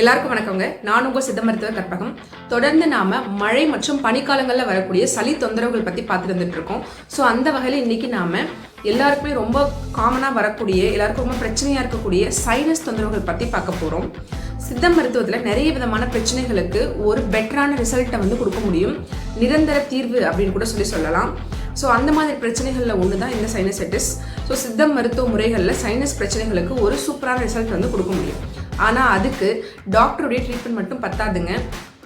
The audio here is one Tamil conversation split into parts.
எல்லாருக்கும் வணக்கங்க. நான் உங்கள் சித்த மருத்துவ கற்பகம். தொடர்ந்து நாம மழை மற்றும் பனிக்காலங்களில் வரக்கூடிய சளி தொந்தரவுகள் பற்றி பார்த்துட்டு வந்துட்டு இருக்கோம். ஸோ அந்த வகையில் இன்னைக்கு நாம எல்லாருக்குமே ரொம்ப காமனாக வரக்கூடிய எல்லாருக்கும் ரொம்ப பிரச்சனையாக இருக்கக்கூடிய சைனஸ் தொந்தரவுகள் பற்றி பார்க்க போகிறோம் சித்த மருத்துவத்தில் நிறைய விதமான பிரச்சனைகளுக்கு ஒரு பெட்டரான ரிசல்ட்டை வந்து கொடுக்க முடியும். நிரந்தர தீர்வு அப்படின்னு கூட சொல்லி சொல்லலாம். ஸோ அந்த மாதிரி பிரச்சனைகளில் ஒன்று தான் இந்த சைனசைட்டிஸ் ஸோ சித்த மருத்துவ முறைகளில் சைனஸ் பிரச்சனைகளுக்கு ஒரு சூப்பரான ரிசல்ட் வந்து கொடுக்க முடியும். ஆனால் அதுக்கு டாக்டருடைய ட்ரீட்மெண்ட் மட்டும் பத்தாதுங்க.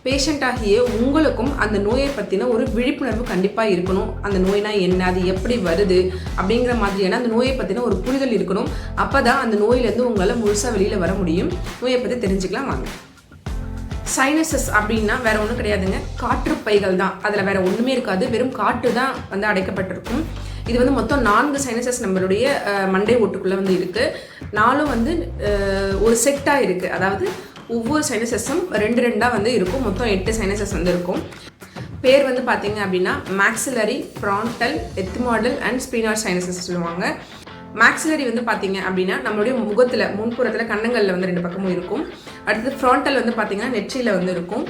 பேஷண்ட்டாகிய உங்களுக்கும் அந்த நோயை பற்றின ஒரு விழிப்புணர்வு கண்டிப்பாக இருக்கணும். அந்த நோய்னா என்ன அது எப்படி வருது அப்படிங்கிற மாதிரியான அந்த நோயை பற்றின ஒரு புரிதல் இருக்கணும். அப்போ தான் அந்த நோயிலேருந்து உங்களால் முழுசாக வெளியில் வர முடியும். நோயை பற்றி தெரிஞ்சுக்கலாம் வாங்க. சைனசஸ் அப்படின்னா வேறு ஒன்றும் கிடையாதுங்க. காற்று பைகள் தான். அதில் வேறு ஒன்றுமே இருக்காது. வெறும் காற்று தான் வந்து அடைக்கப்பட்டிருக்கும். இது வந்து மொத்தம் நான்கு சைனசஸ் நம்மளுடைய மண்டை ஓட்டுக்குள்ளே வந்து இருக்குது நாலும் வந்து ஒரு செட்டாக இருக்குது அதாவது ஒவ்வொரு சைனசஸும் ரெண்டு ரெண்டாக வந்து இருக்கும். மொத்தம் எட்டு சைனசஸ் வந்து இருக்கும். பேர் வந்து பார்த்தீங்க அப்படின்னா maxillary frontal ethmoidal and sphenoid sinuses சொல்லுவாங்க. மேக்ஸிலரி வந்து பார்த்தீங்க அப்படின்னா நம்மளுடைய முகத்தில் முன்புறத்தில் கன்னங்களில் வந்து ரெண்டு பக்கமும் இருக்கும். அடுத்தது ஃப்ரான்டல் வந்து பார்த்தீங்கன்னா நெற்றியில் வந்து இருக்கும்.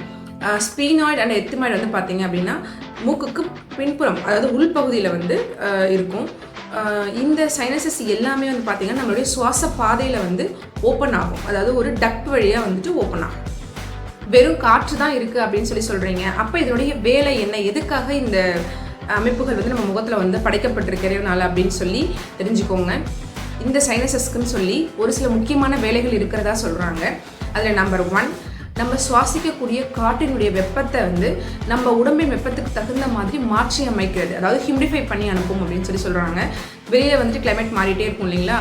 ஸ்பீனாய்டு அண்ட் எத்திமாய்டு வந்து பார்த்தீங்க அப்படின்னா மூக்குக்கு பின்புறம் அதாவது உள்பகுதியில் வந்து இருக்கும். இந்த சைனசஸ் எல்லாமே வந்து பார்த்தீங்கன்னா நம்மளுடைய சுவாச பாதையில் வந்து ஓப்பன் ஆகும். அதாவது ஒரு டக்ட் வழியாக வந்துட்டு ஓப்பன் ஆகும். வெறும் காற்று தான் இருக்குது அப்படின்னு சொல்லி சொல்கிறீங்க அப்போ இதனுடைய வேலை என்ன? எதுக்காக இந்த அமைப்புகள் வந்து நம்ம முகத்தில் வந்து படைக்கப்பட்டிருக்கிறதுனால அப்படின்னு சொல்லி தெரிஞ்சுக்கோங்க. இந்த சைனசஸ்க்குன்னு சொல்லி ஒரு சில முக்கியமான வேலைகள் இருக்கிறதா சொல்கிறாங்க அதில் நம்பர் ஒன் நம்ம சுவாசிக்கக்கூடிய காற்றினுடைய வெப்பத்தை வந்து நம்ம உடம்பின் வெப்பத்துக்கு தகுந்த மாதிரி மாற்றி அமைக்கிறது. அதாவது ஹியூமிடிஃபை பண்ணி அனுப்பும் அப்படின்னு சொல்லி சொல்கிறாங்க வெளியே வந்துட்டு கிளைமேட் மாறிட்டே இருக்கும் இல்லைங்களா?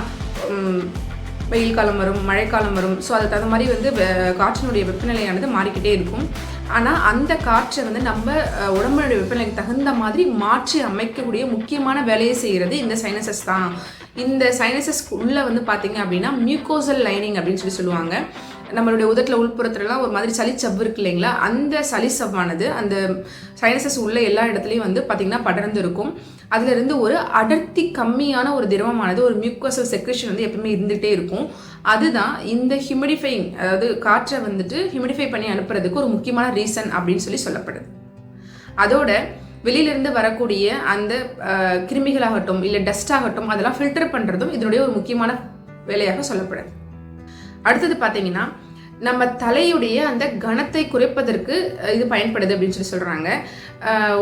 வெயில் காலம் வரும் மழைக்காலம் வரும். ஸோ அதுக்கு தகுந்த மாதிரி வந்து காற்றினுடைய வெப்பநிலையானது மாறிக்கிட்டே இருக்கும். ஆனால் அந்த காற்றை வந்து நம்ம உடம்புடைய வெப்பநிலைக்கு தகுந்த மாதிரி மாற்றி அமைக்கக்கூடிய முக்கியமான வேலையை செய்கிறது இந்த சைனசஸ் தான். இந்த சைனசஸ் உள்ளே வந்து பார்த்தீங்க அப்படின்னா மியூக்கோசல் லைனிங் அப்படின்னு சொல்லி சொல்லுவாங்க. நம்மளுடைய உதட்டில் உள்புறத்துலலாம் ஒரு மாதிரி சளிச்சவ்வு இருக்கு இல்லைங்களா? அந்த சளிச்சவ்வானது அந்த சைனசஸ் உள்ள எல்லா இடத்துலையும் வந்து பார்த்திங்கன்னா படர்ந்து இருக்கும் அதிலிருந்து ஒரு அடர்த்தி கம்மியான ஒரு திரவமானது ஒரு மியூக்கோசல் செக்ரேஷன் வந்து எப்பவுமே இருந்துகிட்டே இருக்கும். அதுதான் இந்த ஹியூமிடிஃபைங் அதாவது காற்றை வந்துட்டு ஹியூமிடிஃபை பண்ணி அனுப்புறதுக்கு ஒரு முக்கியமான ரீசன் அப்படின்னு சொல்லி சொல்லப்படுது. அதோட வெளியிலிருந்து வரக்கூடிய அந்த கிருமிகளாகட்டும் இல்லை டஸ்ட் ஆகட்டும் அதெல்லாம் ஃபில்டர் பண்ணுறதும் இதனுடைய ஒரு முக்கியமான வேலையாக சொல்லப்படுது. அடுத்தது பார்த்தீங்கன்னா நம்ம தலையுடைய அந்த கனத்தை குறைப்பதற்கு இது பயன்படுது அப்படின்னு சொல்லி சொல்கிறாங்க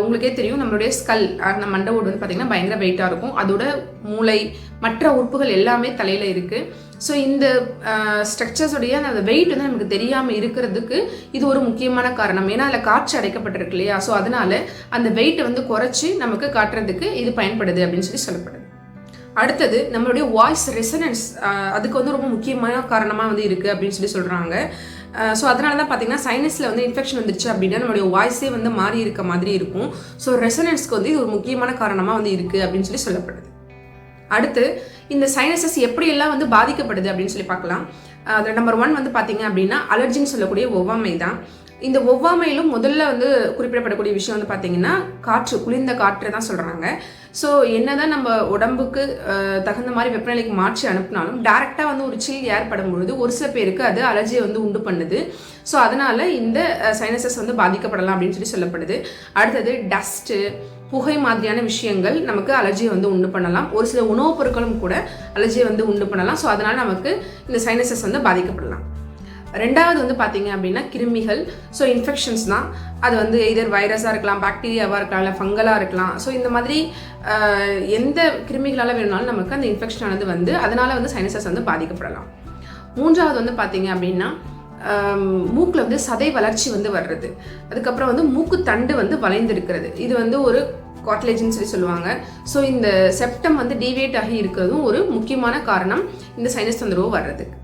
உங்களுக்கே தெரியும் நம்மளுடைய ஸ்கல் அந்த மண்டை ஓடு வந்து பார்த்திங்கன்னா பயங்கர வெயிட்டாக இருக்கும். அதோட மூளை மற்ற உறுப்புகள் எல்லாமே தலையில் இருக்குது ஸோ இந்த ஸ்ட்ரக்சர்ஸுடைய அந்த வெயிட் வந்து நமக்கு தெரியாமல் இருக்கிறதுக்கு இது ஒரு முக்கியமான காரணம். ஏன்னா அதில் காற்று அடைக்கப்பட்டிருக்கு இல்லையா? ஸோ அதனால அந்த வெயிட்டை வந்து குறைச்சி நமக்கு காட்டுறதுக்கு இது பயன்படுது அப்படின்னு சொல்லி சொல்லப்படுது. அடுத்தது நம்மளுடைய வாய்ஸ் ரெசனன்ஸ் அதுக்கு வந்து ரொம்ப முக்கியமான காரணமாக வந்து இருக்குது அப்படின்னு சொல்லி சொல்கிறாங்க ஸோ அதனால தான் பார்த்தீங்கன்னா சைனஸில் வந்து இன்ஃபெக்ஷன் வந்துருச்சு அப்படின்னா நம்மளுடைய வாய்ஸே வந்து மாறி இருக்க மாதிரி இருக்கும். ஸோ ரெசனன்ஸ்க்கு வந்து இது ஒரு முக்கியமான காரணமாக வந்து இருக்குது அப்படின்னு சொல்லி சொல்லப்படுது. அடுத்து இந்த சைனசஸ் எப்படியெல்லாம் வந்து பாதிக்கப்படுது அப்படின்னு சொல்லி பார்க்கலாம். அதில் நம்பர் ஒன் வந்து பார்த்தீங்க அப்படின்னா அலர்ஜின்னு சொல்லக்கூடிய ஒவ்வாமை தான். இந்த ஒவ்வாமையிலும் முதல்ல வந்து குறிப்பிடப்படக்கூடிய விஷயம் வந்து பார்த்தீங்கன்னா காற்று குளிர்ந்த காற்று தான் சொல்கிறாங்க ஸோ என்னதான் நம்ம உடம்புக்கு தகுந்த மாதிரி வெப்பநிலைக்கு மாற்றி அனுப்பினாலும் டேரெக்டாக வந்து ஒரு சில் ஏற்படும் பொழுது ஒரு சில பேருக்கு அது அலர்ஜியை வந்து உண்டு பண்ணுது. ஸோ அதனால இந்த சைனசஸ் வந்து பாதிக்கப்படலாம் அப்படின்னு சொல்லி சொல்லப்படுது. அடுத்தது டஸ்ட்டு புகை மாதிரியான விஷயங்கள் நமக்கு அலர்ஜியை வந்து உண்டு பண்ணலாம். ஒரு சில உணவுப் பொருட்களும் கூட அலர்ஜியை வந்து உண்டு பண்ணலாம். ஸோ அதனால நமக்கு இந்த சைனசஸ் வந்து பாதிக்கப்படலாம். ரெண்டாவது வந்து பார்த்தீங்க அப்படின்னா கிருமிகள். ஸோ இன்ஃபெக்ஷன்ஸ் தான். அது வந்து எதர் வைரஸாக இருக்கலாம் பாக்டீரியாவாக இருக்கலாம் இல்லை ஃபங்கலாக இருக்கலாம். ஸோ இந்த மாதிரி எந்த கிருமிகளால் வேணும்னாலும் நமக்கு அந்த இன்ஃபெக்ஷன் ஆனது வந்து அதனால் வந்து சைனசஸ் வந்து பாதிக்கப்படலாம். மூன்றாவது வந்து பார்த்தீங்க அப்படின்னா மூக்கில் வந்து சதை வளர்ச்சி வந்து வர்றது. அதுக்கப்புறம் வந்து மூக்கு தண்டு வந்து வளைந்திருக்கிறது. இது வந்து ஒரு காட்லேஜ்னு சொல்லி சொல்லுவாங்க. ஸோ இந்த செப்டம் வந்து டீவியேட் ஆகி இருக்கிறதும் ஒரு முக்கியமான காரணம் இந்த சைனஸ் தொந்தரவு வர்றதுக்கு.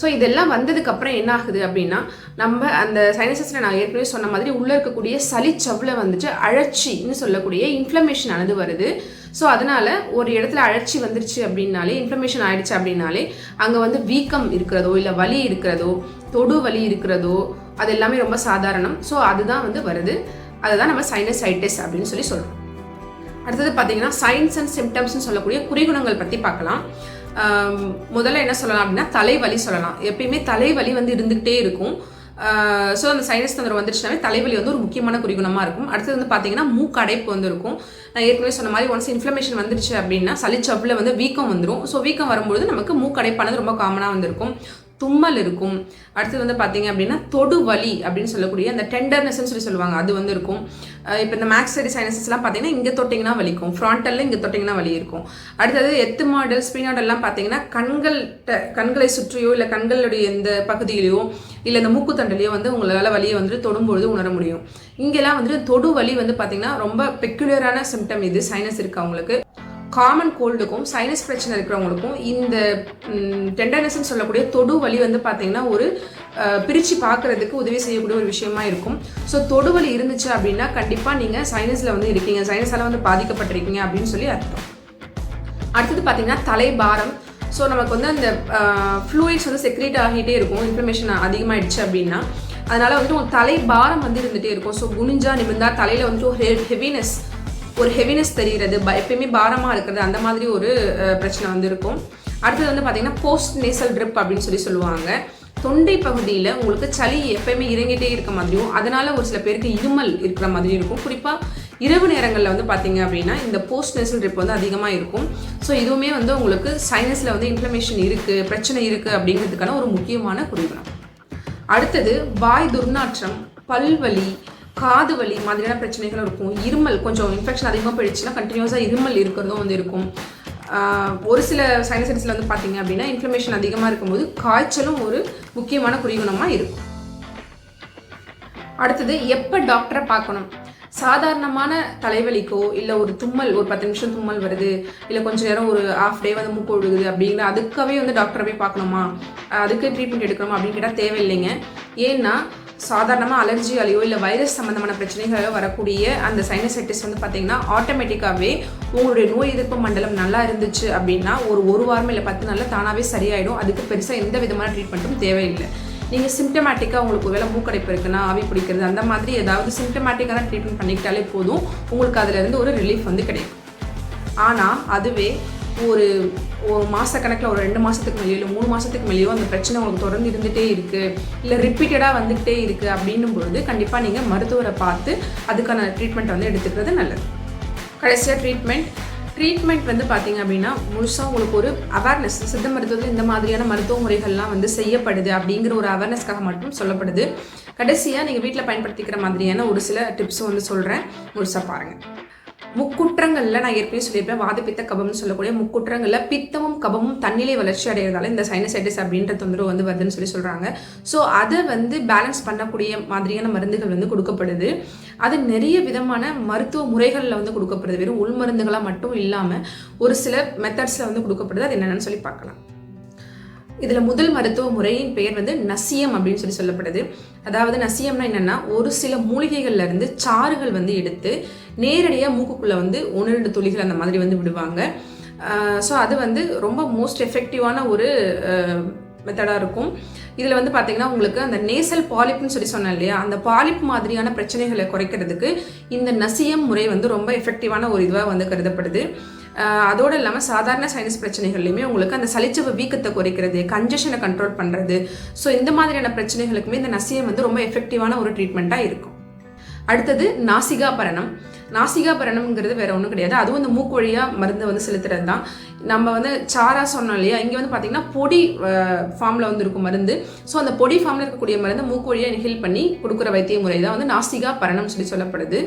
ஸோ இதெல்லாம் வந்ததுக்கப்புறம் என்ன ஆகுது அப்படின்னா நம்ம அந்த சைனசஸில் நான் ஏற்கனவே சொன்ன மாதிரி உள்ளே இருக்கக்கூடிய சளிச்சவில் வந்துட்டு அழற்சின்னு சொல்லக்கூடிய இன்ஃப்ளமேஷன் ஆனது வருது. ஸோ அதனால் ஒரு இடத்துல அழற்சி வந்துருச்சு அப்படின்னாலே இன்ஃப்ளமேஷன் ஆயிடுச்சு அப்படின்னாலே அங்கே வந்து வீக்கம் இருக்கிறதோ இல்லை வலி இருக்கிறதோ தொடு வலி இருக்கிறதோ அது எல்லாமே ரொம்ப சாதாரணம். ஸோ அதுதான் வந்து வருது. அதை தான் நம்ம சைனசைட்டிஸ் அப்படின்னு சொல்லி சொல்கிறோம் அடுத்தது பார்த்தீங்கன்னா சயின்ஸ் அண்ட் சிம்டம்ஸ்னு சொல்லக்கூடிய குறிகுணங்கள் பற்றி பார்க்கலாம். முதல்ல என்ன சொல்லலாம் அப்படின்னா தலைவலி சொல்லலாம். எப்பயுமே தலைவலி வந்து இருந்துக்கிட்டே இருக்கும். ஸோ அந்த சைனஸ் தொந்தரவு வந்துருச்சுனாவே தலைவலி வந்து ஒரு முக்கியமான குறிகுணமாக இருக்கும். அடுத்தது வந்து பார்த்தீங்கன்னா மூக்கு அடைப்பு வந்து இருக்கும். நான் ஏற்கனவே சொன்ன மாதிரி ஒன்ஸ் இன்ஃப்ளமேஷன் வந்துருச்சு அப்படின்னா சளிச்சப்பில் வந்து வீக்கம் வந்துடும் ஸோ வீக்கம் வரும்பொழுது நமக்கு மூக்கடைப்பானது ரொம்ப காமனாக வந்திருக்கும். தும்மல் இருக்கும். அடுத்தது வந்து பார்த்தீங்க அப்படின்னா தொடு வலி அப்படின்னு சொல்லக்கூடிய அந்த டெண்டர்னஸ்ன்னு சொல்லி சொல்லுவாங்க. அது வந்து இருக்கும். இப்போ இந்த மேக்ஸரி சைனஸஸ்லாம் பார்த்தீங்கன்னா இங்கே தொட்டிங்கன்னா வலிக்கும். ஃப்ராண்டலில் இங்கே தொட்டிங்கன்னா வலி இருக்கும். அடுத்தது எத்து மாடல் ஸ்பீனாடல்லாம் பார்த்தீங்கன்னா கண்கள் கண்களை சுற்றியோ இல்லை கண்களுடைய இந்த பகுதியிலையோ இல்லை இந்த மூக்குத்தண்டிலையோ வந்து உங்களால் வலியை வந்துட்டு தொடும்பொழுது உணர முடியும். இங்கெல்லாம் வந்துட்டு தொடு வலி வந்து பார்த்தீங்கன்னா ரொம்ப பெக்குலரான சிம்டம் இது. சைனஸ் இருக்கு அவங்களுக்கு. காமன் கோல்டுக்கும் சைனஸ் பிரச்சனை இருக்கிறவங்களுக்கும் இந்த டெண்டர்னஸ்ன்னு சொல்லக்கூடிய தொடு வலி வந்து பார்த்தீங்கன்னா ஒரு பிரித்து பார்க்கறதுக்கு உதவி செய்யக்கூடிய ஒரு விஷயமா இருக்கும். ஸோ தொடு வலி இருந்துச்சு அப்படின்னா கண்டிப்பாக நீங்கள் சைனஸில் வந்து இருக்கீங்க. சைனஸால் வந்து பாதிக்கப்பட்டிருக்கீங்க அப்படின்னு சொல்லி அர்த்தம். அடுத்தது பார்த்தீங்கன்னா தலைபாரம். ஸோ நமக்கு வந்து அந்த ஃப்ளூயிட்ஸ் வந்து செக்ரேட் ஆகிட்டே இருக்கும். இன்ஃபர்மேஷன் அதிகமாகிடுச்சு அப்படின்னா அதனால் வந்துட்டு உங்கள் தலை பாரம் வந்து இருந்துகிட்டே இருக்கும். ஸோ குனிஞ்சா நிமிந்தா தலையில் வந்துட்டு ஒரு ஹெவினஸ் ஒரு ஹெவினஸ் தெரிகிறது ப எப்பயுமே பாரமாக இருக்கிறது அந்த மாதிரி ஒரு பிரச்சனை வந்து இருக்கும் அடுத்தது வந்து பார்த்தீங்கன்னா போஸ்ட் நேசல் ட்ரிப் அப்படின்னு சொல்லி சொல்லுவாங்க. தொண்டை பகுதியில் உங்களுக்கு சளி எப்பயுமே இறங்கிட்டே இருக்க மாதிரியும் அதனால் ஒரு சில பேருக்கு இருமல் இருக்கிற மாதிரியும் இருக்கும். குறிப்பாக இரவு நேரங்களில் வந்து பார்த்தீங்க அப்படின்னா இந்த போஸ்ட் நேசல் ட்ரிப் வந்து அதிகமாக இருக்கும். ஸோ இதுவுமே வந்து உங்களுக்கு சைனஸில் வந்து இன்ஃப்ளமேஷன் இருக்குது பிரச்சனை இருக்குது அப்படிங்கிறதுக்கான ஒரு முக்கியமான குறிப்பிடம் அடுத்தது வாய் துர்நாற்றம் பல்வலி காது வலி மாதிரியான பிரச்சனைகள் இருக்கும். இருமல் கொஞ்சம் இன்ஃபெக்ஷன் அதிகமாக போயிடுச்சுன்னா கண்டினியூஸாக இருமல் இருக்கிறதும் வந்து இருக்கும். ஒரு சில சைனசைட்டிஸில் வந்து பார்த்தீங்க அப்படின்னா இன்ஃப்ளமேஷன் அதிகமாக இருக்கும்போது காய்ச்சலும் ஒரு முக்கியமான குறிகுணமாக இருக்கும். அடுத்தது எப்போ டாக்டரை பார்க்கணும்? சாதாரணமான தலைவலிக்கோ இல்லை ஒரு தும்மல் ஒரு பத்து நிமிஷம் தும்மல் வருது இல்லை கொஞ்சம் நேரம் ஒரு ஆஃப் டே வந்து மூக்கு ஒழுகுது அப்படிங்கிற அதுக்காகவே வந்து டாக்டரை போய் பார்க்கணுமா? அதுக்கு ட்ரீட்மெண்ட் எடுக்கணுமா அப்படின்னு கேட்டால் தேவையில்லைங்க. ஏன்னா சாதாரணமாக அலர்ஜியாலேயோ இல்லை வைரஸ் சம்மந்தமான பிரச்சனைகளோ வரக்கூடிய அந்த சைனசைட்டிஸ் வந்து பார்த்தீங்கன்னா ஆட்டோமேட்டிக்காகவே உங்களுடைய நோய் எதிர்ப்பு மண்டலம் நல்லா இருந்துச்சு அப்படின்னா ஒரு ஒரு வாரம் இல்லை பத்து நாளில் தானாகவே சரியாயிடும். அதுக்கு பெருசாக எந்த விதமான ட்ரீட்மெண்ட்டும் தேவையில்லை. நீங்கள் சிம்டமேட்டிக்காக உங்களுக்கு ஒரு வேலை மூக்கடைப்பு இருக்குன்னா ஆவி பிடிக்கிறது அந்த மாதிரி ஏதாவது சிம்டமேட்டிக்கான ட்ரீட்மெண்ட் பண்ணிக்கிட்டாலே போதும். உங்களுக்கு அதுலேருந்து ஒரு ரிலீஃப் வந்து கிடைக்கும். ஆனால் அதுவே ஒரு ஒரு மாதக்கணக்கில் ஒரு ரெண்டு மாதத்துக்கு மேலேயோ இல்லை மூணு மாதத்துக்கு மேலேயோ அந்த பிரச்சனை உங்களுக்கு தொடர்ந்து இருந்துகிட்டே இருக்குது இல்லை ரிப்பீட்டடாக வந்துக்கிட்டே இருக்குது அப்படின்னும் பொழுது கண்டிப்பாக நீங்கள் மருத்துவரை பார்த்து அதுக்கான ட்ரீட்மெண்ட் வந்து எடுத்துக்கிறது நல்லது. கடைசியாக ட்ரீட்மெண்ட் ட்ரீட்மெண்ட் வந்து பார்த்தீங்க அப்படின்னா முழுசாக உங்களுக்கு ஒரு அவேர்னஸ் சித்த மருத்துவத்தில் இந்த மாதிரியான மருத்துவ முறைகள்லாம் வந்து செய்யப்படுது அப்படிங்கிற ஒரு அவேர்னஸ்க்காக மட்டும் சொல்லப்படுது. கடைசியாக நீங்கள் வீட்டில் பயன்படுத்திக்கிற மாதிரியான ஒரு சில டிப்ஸும் வந்து சொல்கிறேன் முழுசாக பாருங்கள் முக்குற்றங்களில் நான் ஏற்கனவே சொல்லியிருப்பேன் வாதப்பித்த கபம்னு சொல்லக்கூடிய முக்குற்றங்களில் பித்தமும் கபமும் தண்ணிலே வளர்ச்சி அடைகிறதால இந்த சைனசைட்டிஸ் அப்படின்ற தொந்தரவு வந்து வருதுன்னு சொல்லி சொல்கிறாங்க ஸோ அதை வந்து பேலன்ஸ் பண்ணக்கூடிய மாதிரியான மருந்துகள் வந்து கொடுக்கப்படுது. அது நிறைய விதமான மருத்துவ முறைகளில் வந்து கொடுக்கப்படுது. வெறும் உள் மருந்துகளாக மட்டும் இல்லாமல் ஒரு சில மெத்தட்ஸில் வந்து கொடுக்கப்படுது. அது என்னென்னு சொல்லி பார்க்கலாம். இதில் முதல் மருத்துவ முறையின் பெயர் வந்து நசியம் அப்படின்னு சொல்லி சொல்லப்படுது. அதாவது நசியம்னா என்னென்னா ஒரு சில மூலிகைகள்ல இருந்து சாறுகள் வந்து எடுத்து நேரடியாக மூக்குக்குள்ளே வந்து ஒன்று ரெண்டு துளிகள் அந்த மாதிரி வந்து விடுவாங்க. ஸோ அது வந்து ரொம்ப மோஸ்ட் எஃபெக்டிவான ஒரு மெத்தடாக இருக்கும். இதில் வந்து பார்த்தீங்கன்னா உங்களுக்கு அந்த நேசல் பாலிப்னு சொல்லி சொன்னேன் இல்லையா? அந்த பாலிப் மாதிரியான பிரச்சனைகளை குறைக்கிறதுக்கு இந்த நசியம் முறை வந்து ரொம்ப எஃபெக்டிவான ஒரு இதுவாக வந்து கருதப்படுது. அதோடு இல்லாமல் சாதாரண சைனஸ் பிரச்சனைகள்லையுமே உங்களுக்கு அந்த சளிச்சவு வீக்கத்தை குறைக்கிறது கன்ஜஷனை கண்ட்ரோல் பண்ணுறது ஸோ இந்த மாதிரியான பிரச்சனைகளுக்குமே இந்த நசியம் வந்து ரொம்ப எஃபெக்டிவான ஒரு ட்ரீட்மெண்ட்டாக இருக்கும். அடுத்தது நாசிகா பரணம் நாசிகா பரணம்ங்கிறது வேற ஒன்றும் கிடையாது. அதுவும் இந்த மூக்கு வழியாக மருந்து வந்து செலுத்துறது தான் நம்ம வந்து சாரா சொன்னோம் இல்லையா? இங்கே வந்து பார்த்தீங்கன்னா பொடி ஃபார்மில் வந்து இருக்கும் மருந்து. ஸோ அந்த பொடி ஃபார்மில் இருக்கக்கூடிய மருந்து மூக்கு வழியாக இன்ஹில் பண்ணி கொடுக்குற வைத்திய முறை தான் வந்து நாசிகா பரணம் சொல்லி சொல்லப்படுது.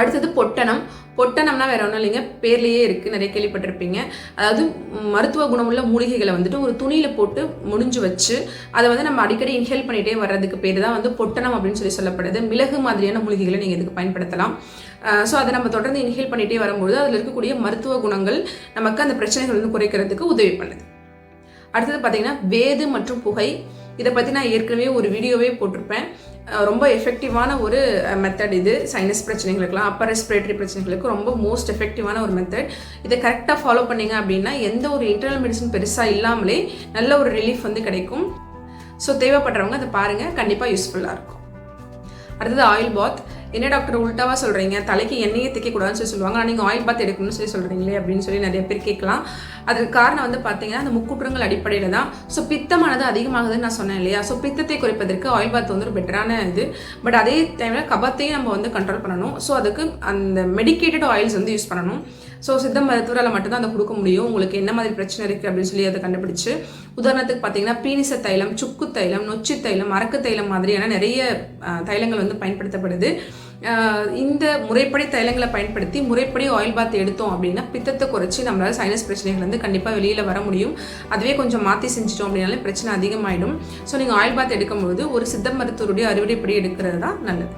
அடுத்தது பொட்டணம். பொட்டணம்னா வேற ஒன்றும் இல்லைங்க பேர்லேயே இருக்குது நிறைய கேள்விப்பட்டிருப்பீங்க. அதாவது மருத்துவ குணமுள்ள மூலிகைகளை வந்துட்டு ஒரு துணியில் போட்டு முடிஞ்சு வச்சு அதை வந்து நம்ம அடிக்கடி இன்ஹேல் பண்ணிகிட்டே வர்றதுக்கு பேர் தான் வந்து பொட்டணம் அப்படின்னு சொல்லி சொல்லப்படுது. மிளகு மாதிரியான மூலிகைகளை நீங்கள் இதுக்கு பயன்படுத்தலாம். ஸோ அதை நம்ம தொடர்ந்து இன்ஹேல் பண்ணிகிட்டே வரும்போது அதில் இருக்கக்கூடிய மருத்துவ குணங்கள் நமக்கு அந்த பிரச்சனை பிரச்சனைகள் வந்து குறைக்கிறதுக்கு உதவி பண்ணுது. அடுத்தது பார்த்தீங்கன்னா வேது மற்றும் புகை. இதை பற்றி நான் ஏற்கனவே ஒரு வீடியோவே போட்டிருப்பேன். ரொம்ப எஃபெக்டிவான ஒரு மெத்தட் இது. சைனஸ் பிரச்சனைகளுக்குலாம் அப்பர் ரெஸ்பிரேட்டரி பிரச்சனைகளுக்கு ரொம்ப மோஸ்ட் எஃபெக்டிவான ஒரு மெத்தட் இதை கரெக்டாக ஃபாலோ பண்ணிங்க அப்படின்னா எந்த ஒரு இன்டர்னல் மெடிசன் பெருசாக இல்லாமலே நல்ல ஒரு ரிலீஃப் வந்து கிடைக்கும். ஸோ தேவைப்படுறவங்க அதை பாருங்கள் கண்டிப்பாக யூஸ்ஃபுல்லாக இருக்கும். அடுத்தது ஆயில் பாத் என்ன டாக்டர் உள்டாவா சொல்கிறீங்க தலைக்கு எண்ணெயை தைக்கக்கூடாதுன்னு சொல்லி சொல்லுவாங்க. ஆனால் நீங்கள் ஆயில் பாத் எடுக்கணும்னு சொல்லி சொல்கிறீங்களே அப்படின்னு சொல்லி நிறைய பேர் கேட்கலாம். அதுக்கு காரணம் வந்து பார்த்தீங்கன்னா அந்த முக்குற்றங்கள் அடிப்படையில் தான். ஸோ பித்தமானது அதிகமாகுதுன்னு நான் சொன்னேன் இல்லையா? ஸோ பித்தத்தை குறைப்பதற்கு ஆயில் பாத் வந்து ஒரு பெட்டரான இது. பட் அதே டைமில் கபத்தையும் நம்ம வந்து கண்ட்ரோல் பண்ணணும். ஸோ அதுக்கு அந்த மெடிக்கேட்டட் ஆயில்ஸ் வந்து யூஸ் பண்ணணும். ஸோ சித்த மருத்துவரால் மட்டும்தான் அதை கொடுக்க முடியும். உங்களுக்கு என்ன மாதிரி பிரச்சனை இருக்குது அப்படின்னு சொல்லி அதை கண்டுபிடிச்சு உதாரணத்துக்கு பார்த்தீங்கன்னா பீனிச தைலம் சுக்கு தைலம் நொச்சி தைலம் அரக்கு தைலம் மாதிரியான நிறைய தைலங்கள் வந்து பயன்படுத்தப்படுது. இந்த முறைப்படி தைலங்களை பயன்படுத்தி முறைப்படி ஆயில் பாத் எடுத்தோம் அப்படின்னா பித்தத்தை குறைச்சி நம்மளால் சைனஸ் பிரச்சனைகள் வந்து கண்டிப்பாக வெளியில் வர முடியும். அதுவே கொஞ்சம் மாற்றி செஞ்சிட்டோம் அப்படின்னாலே பிரச்சனை அதிகமாயிடும். ஸோ நீங்கள் ஆயில் பாத் எடுக்கும்போது ஒரு சித்த மருத்துவருடைய அறுவடைப்படி எடுக்கிறது தான் நல்லது.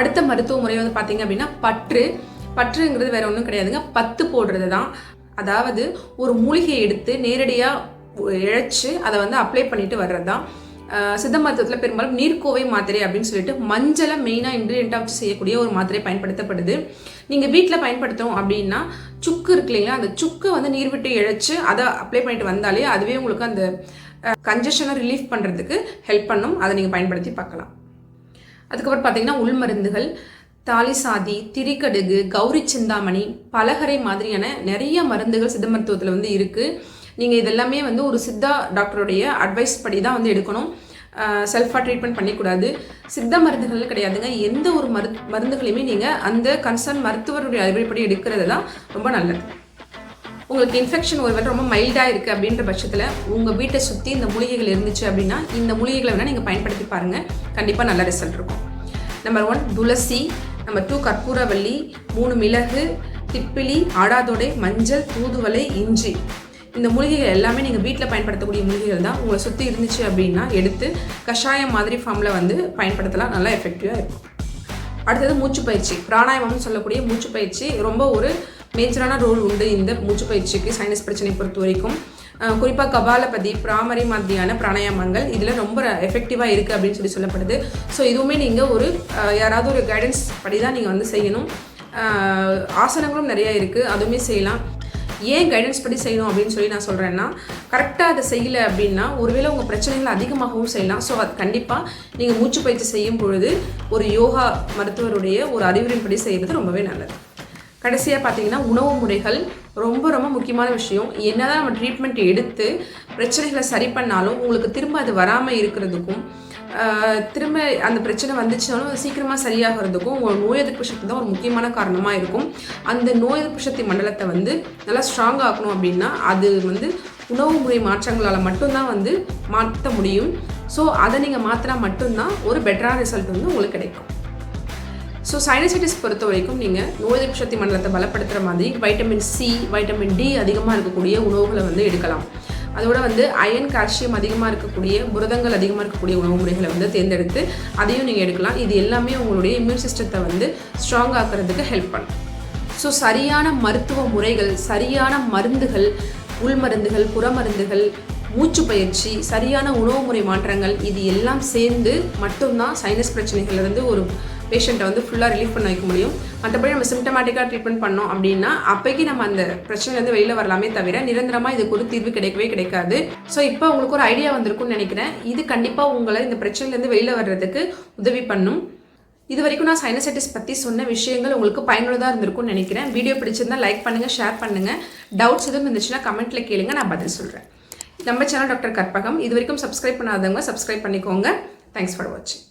அடுத்த மருத்துவ முறை வந்து பார்த்தீங்க அப்படின்னா பற்று. பற்றுங்கிறது வேற ஒன்றும் கிடையாதுங்க. பத்து போடுறது தான் அதாவது ஒரு மூலிகையை எடுத்து நேரடியாக இழைச்சி அதை வந்து அப்ளை பண்ணிட்டு வர்றது தான் சித்த மருத்துவத்தில் பெரும்பாலும் நீர்க்கோவை மாத்திரை அப்படின்னு சொல்லிட்டு மஞ்சளை மெயினாக இன்க்ரீடியண்ட்டாக வச்சு செய்யக்கூடிய ஒரு மாத்திரை பயன்படுத்தப்படுது. நீங்கள் வீட்டில் பயன்படுத்தும் அப்படின்னா சுக்கு இருக்கு இல்லைங்களா? அந்த சுக்கை வந்து நீர் விட்டு இழைச்சி அதை அப்ளை பண்ணிட்டு வந்தாலே அதுவே உங்களுக்கு அந்த கன்ஜஷனை ரிலீஃப் பண்ணுறதுக்கு ஹெல்ப் பண்ணும். அதை நீங்கள் பயன்படுத்தி பார்க்கலாம். அதுக்கப்புறம் பார்த்தீங்கன்னா உள்மருந்துகள் தாலிசாதி திரிக்கடுகு கௌரி சிந்தாமணி பலகரை மாதிரியான நிறைய மருந்துகள் சித்த மருத்துவத்தில் வந்து இருக்குது நீங்கள் இதெல்லாமே வந்து ஒரு சித்தா டாக்டருடைய அட்வைஸ் படி தான் வந்து எடுக்கணும். செல்ஃபாக ட்ரீட்மெண்ட் பண்ணிக்கூடாது. சித்த மருந்துகள் கிடையாதுங்க. எந்த ஒரு மரு மருந்துகளையுமே நீங்கள் அந்த கன்சர்ன் மருத்துவருடைய அறிவுரைப்படி எடுக்கிறது தான் ரொம்ப நல்லது. உங்களுக்கு இன்ஃபெக்ஷன் ஒருவேளை ரொம்ப மைல்டாக இருக்குது அப்படின்ற பட்சத்தில் உங்கள் வீட்டை சுற்றி இந்த மூலிகைகள் இருந்துச்சு அப்படின்னா இந்த மூலிகைகளை வேணால் நீங்கள் பயன்படுத்தி பாருங்கள் கண்டிப்பாக நல்ல ரிசல்ட் இருக்கும். நம்பர் ஒன் துளசி நம்ம டூ கற்பூரவள்ளி மூணு மிளகு திப்பிலி ஆடாதொடை மஞ்சள் தூதுவளை இஞ்சி. இந்த மூலிகைகள் எல்லாமே நீங்கள் வீட்டில் பயன்படுத்தக்கூடிய மூலிகைகள் தான். உங்களை சுற்றி இருந்துச்சு அப்படின்னா எடுத்து கஷாயம் மாதிரி ஃபார்மில் வந்து பயன்படுத்தலாம். நல்லா எஃபெக்டிவாக இருக்கும். அடுத்தது மூச்சு பயிற்சி பிராணாயமம்னு சொல்லக்கூடிய மூச்சு பயிற்சி ரொம்ப ஒரு மேஜரான ரோல் உண்டு இந்த மூச்சு பயிற்சிக்கு சைனஸ் பிரச்சனை பொறுத்த வரைக்கும். குறிப்பாக கபாலபதி பிராமரி மாதிரியான பிராணாயாமங்கள் இதில் ரொம்ப எஃபெக்டிவாக இருக்குது அப்படின்னு சொல்லி சொல்லப்படுது. ஸோ இதுவுமே நீங்கள் ஒரு யாராவது ஒரு கைடன்ஸ் படி தான் நீங்கள் வந்து செய்யணும். ஆசனங்களும் நிறையா இருக்குது அதுவுமே செய்யலாம். ஏன் கைடன்ஸ் படி செய்யணும் அப்படின்னு சொல்லி நான் சொல்கிறேன்னா கரெக்டாக அதை செய்யலை அப்படின்னா ஒருவேளை உங்கள் பிரச்சனைகள் அதிகமாகவும் செய்யலாம். ஸோ அது கண்டிப்பாக நீங்கள் மூச்சு பயிற்சி செய்யும் பொழுது ஒரு யோகா மருத்துவருடைய ஒரு அறிவுரைப்படி செய்கிறது ரொம்பவே நல்லது. கடைசியாக பார்த்தீங்கன்னா உணவு முறைகள் ரொம்ப ரொம்ப முக்கியமான விஷயம். என்னதான் நம்ம ட்ரீட்மெண்ட் எடுத்து பிரச்சனைகளை சரி பண்ணாலும் உங்களுக்கு திரும்ப அது வராமல் இருக்கிறதுக்கும் திரும்ப அந்த பிரச்சனை வந்துச்சுனாலும் அது சீக்கிரமாக சரியாகிறதுக்கும் உங்கள் நோய் எதிர்ப்பு சக்தி தான் ஒரு முக்கியமான காரணமாக இருக்கும். அந்த நோய் எதிர்ப்பு சக்தி மண்டலத்தை வந்து நல்லா ஸ்ட்ராங் ஆக்கணும் அப்படின்னா அது வந்து உணவு முறை மாற்றங்களால் மட்டும்தான் வந்து மாற்ற முடியும். ஸோ அதை நீங்கள் மாற்றினா மட்டும்தான் ஒரு பெட்டரான ரிசல்ட் வந்து உங்களுக்கு கிடைக்கும். ஸோ சைனசைட்டிஸ் பொறுத்த வரைக்கும் நீங்கள் நோய் எதிர்ப்பு சக்தி மண்டலத்தை பலப்படுத்துகிற மாதிரி வைட்டமின் சி வைட்டமின் டி அதிகமாக இருக்கக்கூடிய உணவுகளை வந்து எடுக்கலாம். அதோட வந்து அயன் கால்சியம் அதிகமாக இருக்கக்கூடிய புரதங்கள் அதிகமாக இருக்கக்கூடிய உணவு முறைகளை வந்து தேர்ந்தெடுத்து அதையும் நீங்கள் எடுக்கலாம். இது எல்லாமே உங்களுடைய இம்யூன் சிஸ்டத்தை வந்து ஸ்ட்ராங் ஆக்கிறதுக்கு ஹெல்ப் பண்ணும். ஸோ சரியான மருத்துவ முறைகள் சரியான மருந்துகள் உள்மருந்துகள் புறமருந்துகள் மூச்சு பயிற்சி சரியான உணவு முறை மாற்றங்கள் இது எல்லாம் சேர்ந்து மட்டும்தான் சைனஸ் பிரச்சனைகள்லேருந்து ஒரு பேஷண்ட்டை வந்து ஃபுல்லாக ரிலீஃப் பண்ண வைக்க முடியும். மற்றபடி நம்ம சிம்டமேட்டிக்காக ட்ரீட்மெண்ட் பண்ணோம் அப்படின்னா அப்போக்கி நம்ம அந்த பிரச்சனைலேருந்து வெளியில் வரலாமே தவிர நிரந்தரமாக இதுக்கு ஒரு தீர்வு கிடைக்கவே கிடைக்காது. ஸோ இப்போ உங்களுக்கு ஒரு ஐடியா வந்திருக்கும்னு நினைக்கிறேன். இது கண்டிப்பாக உங்களை இந்த பிரச்சனையிலேருந்து வெளியில் வர்றதுக்கு உதவி பண்ணும். இது வரைக்கும் நான் சைனசைட்டிஸ் பற்றி சொன்ன விஷயங்கள் உங்களுக்கு பயனுள்ளதாக இருந்திருக்கும்னு நினைக்கிறேன். வீடியோ பிடிச்சிருந்தா லைக் பண்ணுங்கள் ஷேர் பண்ணுங்கள் டவுட்ஸ் எதுவும் இருந்துச்சுன்னா கமெண்ட்டில் கேளுங்க நான் பதில் சொல்கிறேன் நம்ம சேனல் டாக்டர் கற்பகம். இது வரைக்கும் சப்ஸ்கிரைப் பண்ணாதவங்க சப்ஸ்கிரைப் பண்ணிக்கோங்க. தேங்க்ஸ் ஃபார் வாட்சிங்